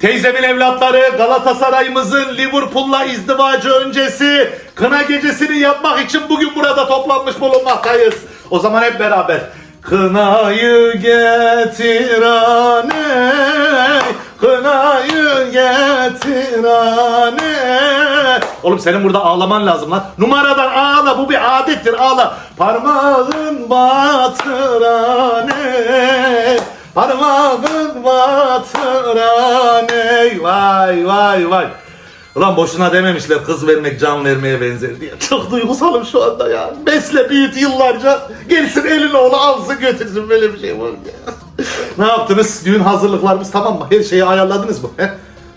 Teyzemin evlatları Galatasaray'ımızın Liverpool'la izdivacı öncesi kına gecesini yapmak için bugün burada toplanmış bulunmaktayız. O zaman hep beraber Kınayı getir aney, kınayı getir aney. Oğlum senin burada ağlaman lazım lan. Numaradan ağla bu bir adettir ağla. Parmağın batır aney. Parmağın batıran ey vay vay vay. Ulan boşuna dememişler kız vermek can vermeye benzer diye. Çok duygusalım şu anda ya. Besle büyüt yıllarca. Gelsin elin oğlu alsın götürsün böyle bir şey var ya. ne yaptınız? Düğün hazırlıklarımız tamam mı? Her şeyi ayarladınız mı?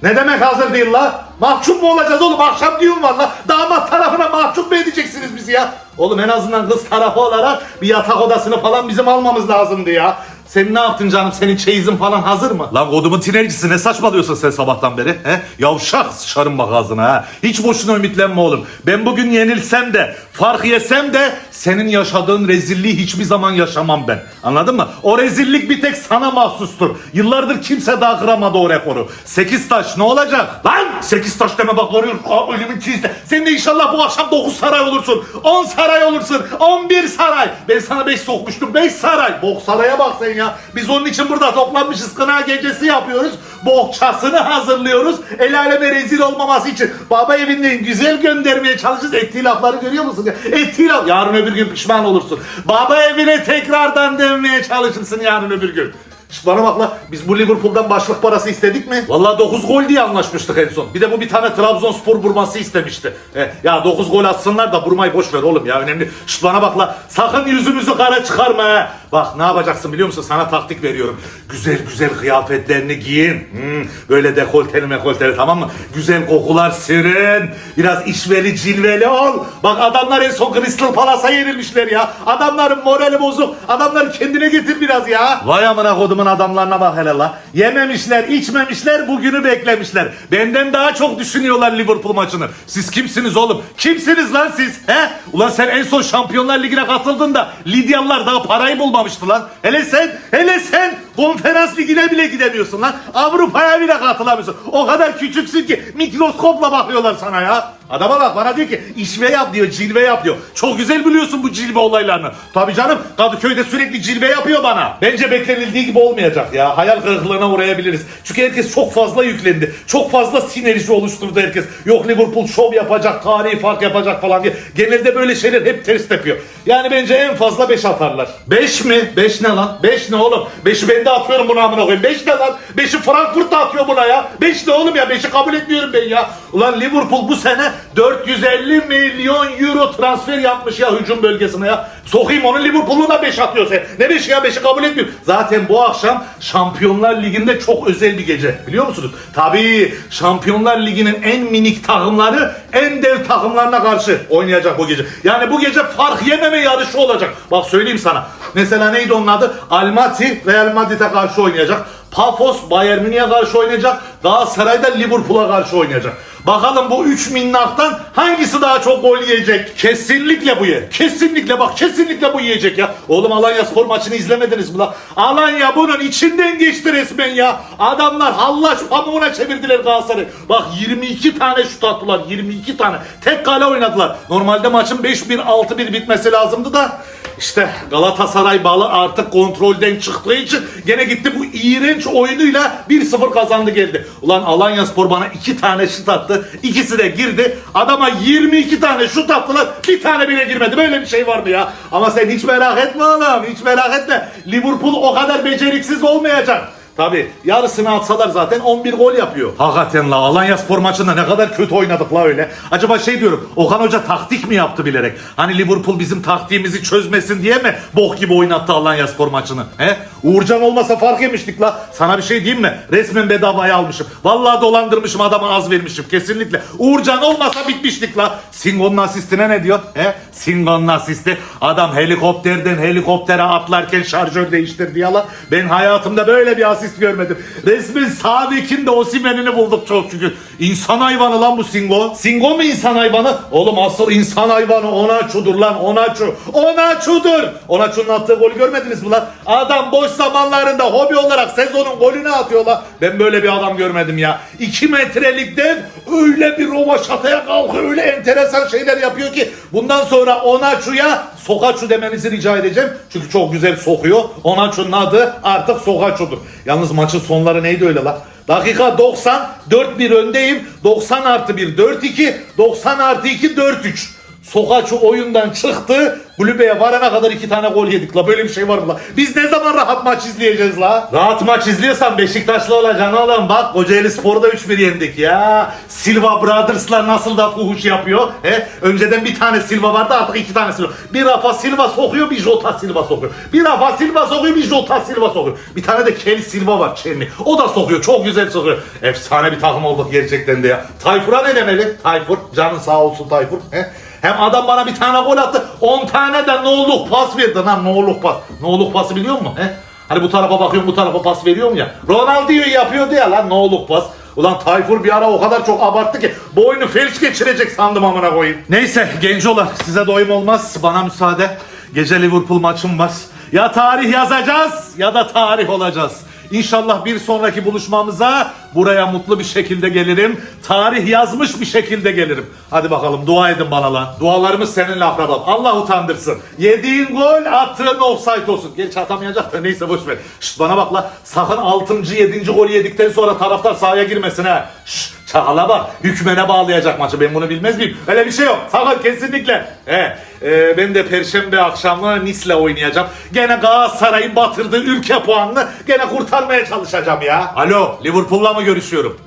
Ne demek hazır değil la? Mahcup mu olacağız oğlum? Akşam düğün var la. Damat tarafına mahcup mu edeceksiniz bizi ya? Oğlum en azından kız tarafı olarak bir yatak odasını falan bizim almamız lazımdı ya. Sen ne yaptın canım? Senin çeyizin falan hazır mı? Lan kodumun tinercisi ne saçmalıyorsun sen sabahtan beri? He? Yavşak sıçarım bak ağzına ha. Hiç boşuna ümitlenme oğlum. Ben bugün yenilsem de, fark yesem de senin yaşadığın rezilliği hiçbir zaman yaşamam ben. Anladın mı? O rezillik bir tek sana mahsustur. Yıllardır kimse daha kıramadı o rekoru. Sekiz taş ne olacak? Lan sekiz taş deme bak varıyor. Aa, ölümün çizdi. Sen de inşallah bu akşam dokuz saray olursun. On saray olursun. On bir saray. Ben sana beş sokmuştum. Beş saray. Bok saraya bak sen ya. Biz onun için burada toplanmışız. Kına gecesi yapıyoruz. Bohçasını hazırlıyoruz. El aleme rezil olmaması için. Baba evindeyim. Güzel göndermeye çalışırız. Ettiği lafları görüyor musun? ya? Ettiği laf. Yarın öbür gün pişman olursun. Baba evine tekrardan dönmeye çalışırsın yarın öbür gün. Şşt bana bak la biz bu Liverpool'dan başlık parası istedik mi? Vallahi 9 gol diye anlaşmıştık en son. Bir de bu bir tane Trabzonspor vurması istemişti. He, ya 9 gol atsınlar da vurmayı boş ver oğlum ya önemli. Şşt bana bak la sakın yüzümüzü kara çıkarma he. Bak ne yapacaksın biliyor musun? Sana taktik veriyorum. Güzel güzel kıyafetlerini giyin. Hmm, böyle dekolteli mekolteli tamam mı? Güzel kokular sürin. Biraz işveli cilveli ol. Bak adamlar en son Crystal Palace'a yenilmişler ya. Adamların morali bozuk. Adamları kendine getir biraz ya. Vay amına kodumun adamlarına bak hele la. Yememişler, içmemişler, bugünü beklemişler. Benden daha çok düşünüyorlar Liverpool maçını. Siz kimsiniz oğlum? Kimsiniz lan siz? He? Ulan sen en son Şampiyonlar Ligi'ne katıldın da Lidyalılar daha parayı bulmamıştı lan. Hele sen, hele sen konferans ligine bile gidemiyorsun lan. Avrupa'ya bile katılamıyorsun. O kadar küçüksün ki mikroskopla bakıyorlar sana ya. Adama bak bana diyor ki işve yap diyor, cilve yap diyor. Çok güzel biliyorsun bu cilve olaylarını. Tabii canım Kadıköy'de sürekli cilve yapıyor bana. Bence beklenildiği gibi olmayacak ya. Hayal kırıklığına uğrayabiliriz. Çünkü herkes çok fazla yüklendi. Çok fazla sinerji oluşturdu herkes. Yok Liverpool şov yapacak, tarihi fark yapacak falan diye. Genelde böyle şeyler hep ters tepiyor. Yani bence en fazla 5 atarlar. 5 mi? 5 ne lan? 5 ne oğlum? 5'i ben de atıyorum buna amına koyayım. 5 ne lan? 5'i Frankfurt da atıyor buna ya. 5 ne oğlum ya? 5'i kabul etmiyorum ben ya. Ulan Liverpool bu sene 450 milyon euro transfer yapmış ya hücum bölgesine ya. Sokayım onun Liverpool'una 5 atıyor sen. Ne 5 ya 5'i kabul etmiyorum. Zaten bu akşam Şampiyonlar Ligi'nde çok özel bir gece. Biliyor musunuz? Tabii Şampiyonlar Ligi'nin en minik takımları en dev takımlarına karşı oynayacak bu gece. Yani bu gece fark yememe yarışı olacak. Bak söyleyeyim sana. Mesela neydi onun adı? Almaty Real Madrid'e karşı oynayacak. Pafos Bayern Münih'e karşı oynayacak. Galatasaray da Liverpool'a karşı oynayacak. Bakalım bu 3 minnaktan hangisi daha çok gol yiyecek? Kesinlikle bu yer. Kesinlikle bak kesinlikle bu yiyecek ya. Oğlum Alanya spor maçını izlemediniz mi la? Alanya bunun içinden geçti resmen ya. Adamlar hallaç pamuğuna çevirdiler Galatasaray'ı. Bak 22 tane şut attılar. 22 tane. Tek kale oynadılar. Normalde maçın 5-1 6-1 bitmesi lazımdı da işte Galatasaray balı artık kontrolden çıktığı için gene gitti bu iğrenç oyunuyla 1-0 kazandı geldi. Ulan Alanya Spor bana 2 tane şut attı. İkisi de girdi. Adama 22 tane şut attılar. Bir tane bile girmedi. Böyle bir şey var mı ya? Ama sen hiç merak etme oğlum. Hiç merak etme. Liverpool o kadar beceriksiz olmayacak. Tabi yarısını atsalar zaten 11 gol yapıyor. Hakikaten la Alanya spor maçında ne kadar kötü oynadık la öyle. Acaba şey diyorum Okan Hoca taktik mi yaptı bilerek? Hani Liverpool bizim taktiğimizi çözmesin diye mi bok gibi oynattı Alanya spor maçını? He? Uğurcan olmasa fark yemiştik la. Sana bir şey diyeyim mi? Resmen bedavaya almışım. Vallahi dolandırmışım adama az vermişim kesinlikle. Uğurcan olmasa bitmiştik la. Singo'nun asistine ne diyor? He? Singo'nun asisti. Adam helikopterden helikoptere atlarken şarjör değiştirdi ya la. Ben hayatımda böyle bir asist asist görmedim. Resmen sağ bekin de Osimhen'ini bulduk çok şükür. İnsan hayvanı lan bu Singo. Singo mu insan hayvanı? Oğlum asıl insan hayvanı Onaçu'dur lan Onaçu. Onaçu'dur. Onaçu'nun attığı golü görmediniz mi lan? Adam boş zamanlarında hobi olarak sezonun golünü atıyor lan. Ben böyle bir adam görmedim ya. 2 metrelik dev öyle bir rovaşataya kalkıyor öyle enteresan şeyler yapıyor ki bundan sonra Onaçu'ya Sokaçu demenizi rica edeceğim. Çünkü çok güzel sokuyor. Onaçu'nun adı artık Sokaçu'dur. Yalnız maçın sonları neydi öyle lan? Dakika 90, 4-1 öndeyim. 90 artı 1, 4-2, 90 artı 2, 4-3. Sokaçu oyundan çıktı. Kulübeye varana kadar iki tane gol yedik la. Böyle bir şey var mı la? Biz ne zaman rahat maç izleyeceğiz la? Rahat maç izliyorsan Beşiktaşlı olacaksın oğlum. Bak Kocaeli Spor'da 3-1 yendik ya. Silva Brothers'lar nasıl da fuhuş yapıyor. He? Önceden bir tane Silva vardı artık iki tane Silva. Bir Rafa Silva sokuyor bir Jota Silva sokuyor. Bir Rafa Silva sokuyor bir Jota Silva sokuyor. Bir tane de Kelly Silva var Çenli. O da sokuyor. Çok güzel sokuyor. Efsane bir takım olduk gerçekten de ya. Tayfur'a ne demeli? Tayfur. Canın sağ olsun Tayfur. He? Hem adam bana bir tane gol attı. 10 tane de no'luk pas verdi. Lan no'luk pas. No'luk pası biliyor musun? He? Hani bu tarafa bakıyorum bu tarafa pas veriyorum ya. Ronaldinho yapıyordu ya lan no'luk pas. Ulan Tayfur bir ara o kadar çok abarttı ki boynu felç geçirecek sandım amına koyayım. Neyse gencolar size doyum olmaz. Bana müsaade. Gece Liverpool maçım var. Ya tarih yazacağız ya da tarih olacağız. İnşallah bir sonraki buluşmamıza buraya mutlu bir şekilde gelirim. Tarih yazmış bir şekilde gelirim. Hadi bakalım dua edin bana lan. Dualarımız seninle akrabam. Allah utandırsın. Yediğin gol attığın offside olsun. Gerçi atamayacak da neyse boş ver. Şşt bana bak la. Sakın 6. 7. golü yedikten sonra taraftar sahaya girmesin ha. Şşt çakala bak. Hükmene bağlayacak maçı. Ben bunu bilmez miyim? Öyle bir şey yok. Sakın kesinlikle. He. e, ben de perşembe akşamı Nice'le oynayacağım. Gene Galatasaray'ın batırdığı ülke puanını gene kurtarmaya çalışacağım ya. Alo Liverpool'la mı görüşüyorum?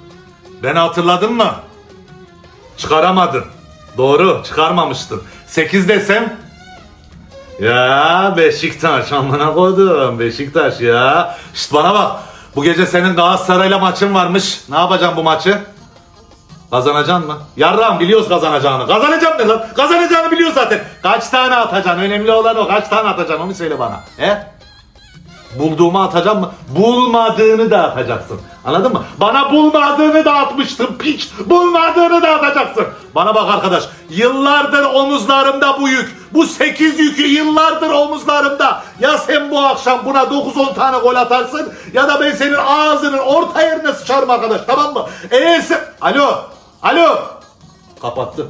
Beni hatırladın mı? Çıkaramadın. Doğru çıkarmamıştın. 8 desem ya Beşiktaş amına koydum Beşiktaş ya. Şşt bana bak. Bu gece senin Galatasaray'la maçın varmış. Ne yapacaksın bu maçı? Kazanacaksın mı? Yarram biliyoruz kazanacağını. Kazanacağım ne lan? Kazanacağını biliyoruz zaten. Kaç tane atacaksın? Önemli olan o. Kaç tane atacaksın? Onu söyle bana. He? Bulduğumu atacağım mı? Bulmadığını da atacaksın. Anladın mı? Bana bulmadığını da atmıştın piç. Bulmadığını da atacaksın. Bana bak arkadaş. Yıllardır omuzlarımda bu yük. Bu 8 yükü yıllardır omuzlarımda. Ya sen bu akşam buna 9-10 tane gol atarsın ya da ben senin ağzının orta yerine sıçarım arkadaş tamam mı? Eğer sen... Alo. Alo. Kapattı.